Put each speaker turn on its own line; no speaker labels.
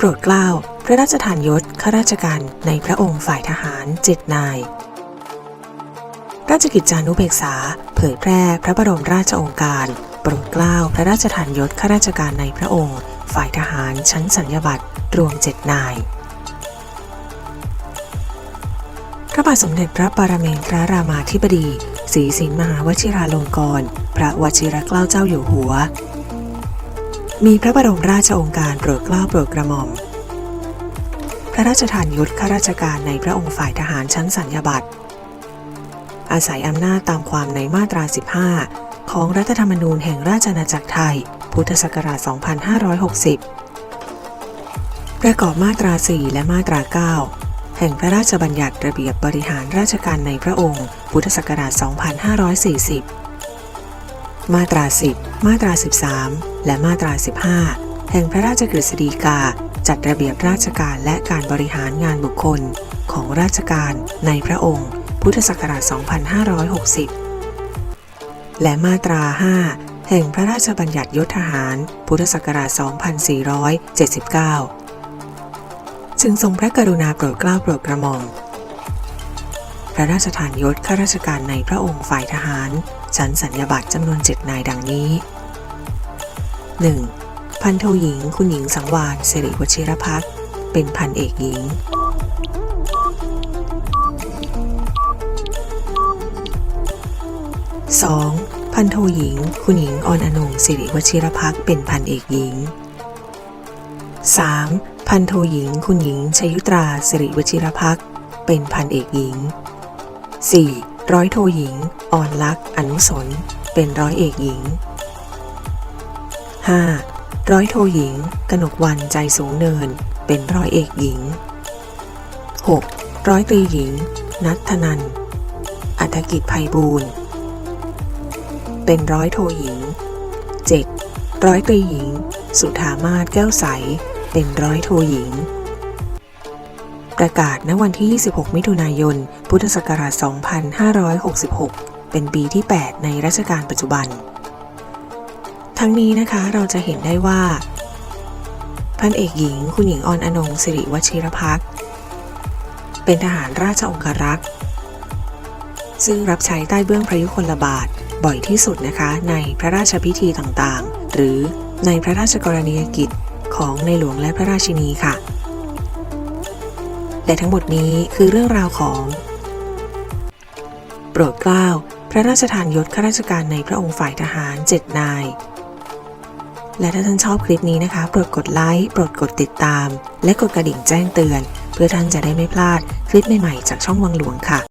โปรดเกล้าพระราชทานยศข้าราชการในพระองค์ฝ่ายทหารเจ็ดนาย ราชกิจจานุเบกษา เผยแพร่พระบรมราชโองการ โปรดเกล้าพระราชทานยศข้าราชการในพระองค์ ฝ่ายทหารชั้นสัญญาบัตรรวมเจ็ดนายพระบาทสมเด็จพระปรเมนทรรามาธิบดีศรีสินมหาวชิราลงกรณ์พระวชิรเกล้าเจ้าอยู่หัว มีพระบรมราชองค์การโปรดเกล้าโปรดกระหม่อม พระราชทานยศข้าราชการในพระองค์ฝ่ายทหารชั้นสัญญาบัตรอาศัยอำนาจตามความในมาตรา 15 ของรัฐธรรมนูญแห่งราชอาณาจักรไทย พุทธศักราช 2560 ประกอบมาตรา 4 และมาตรา 9 แห่งพระราชบัญญัติระเบียบบริหารราชการในพระองค์ พุทธศักราช 2540 มาตรา 10 มาตรา 13 และมาตรา 15 แห่งพระราชกฤษฎีกา จัดระเบียบราชการและการบริหารงานบุคคล ของราชการในพระองค์ พุทธศักราช 2560 และมาตรา 5 แห่งพระราชบัญญัติยศทหาร พุทธศักราช 2479 จึงทรงพระกรุณาโปรดเกล้าโปรดกระหม่อมพระราชทานยศข้าราชการในพระองค์ฝ่ายทหาร ชั้นสัญญาบัตรจำนวนเจ็ดนายดังนี้ 1. พันโทหญิง คุณหญิงสังวานสิริวชิรพักษ์เป็นพันเอกหญิง 2. พันโทหญิง คุณหญิงออนอนงสิริวชิรพักษ์เป็นพันเอกหญิง 3. พันโทหญิง คุณหญิงชยุตราสิริวชิรพักษ์เป็นพันเอกหญิง 4. ร้อยโทหญิง อ่อนลักษณ์อนุสน เป็นร้อยเอกหญิง 5. ร้อยโทหญิง กนกวันใจสูงเนิน เป็นร้อยเอกหญิง 6. ร้อยตรีหญิง นัทธนัน อัฐกิจไพบูรณ์ เป็นร้อยโทหญิง 7. ร้อยตรีหญิง สุธามาศแก้วใส เป็นร้อยโทหญิง ประกาศณวันที่ 26 มิถุนายน พุทธศักราช 2566 เป็นปีที่ 8 ในรัชกาลปัจจุบัน ทั้งนี้นะคะเราจะเห็นได้ว่าพันเอกหญิง คุณหญิงออนอนงสิริวชิรพักเป็นทหารราชองครักษ์ ซึ่งรับใช้ใต้เบื้องพระยุคลบาทบ่อยที่สุดนะคะในพระราชพิธีต่างๆ หรือในพระราชกรณียกิจของในหลวงและพระราชินีค่ะ และทั้งหมดนี้คือเรื่องราวของ โปรดเกล้าพระราชทานยศข้าราชการในพระองค์ฝ่ายทหาร 7 นาย และถ้าท่านชอบคลิปนี้นะคะ โปรดกดไลค์ โปรดกดติดตาม และกดกระดิ่งแจ้งเตือน เพื่อท่านจะได้ไม่พลาดคลิปใหม่ๆ จากช่องวังหลวงค่ะ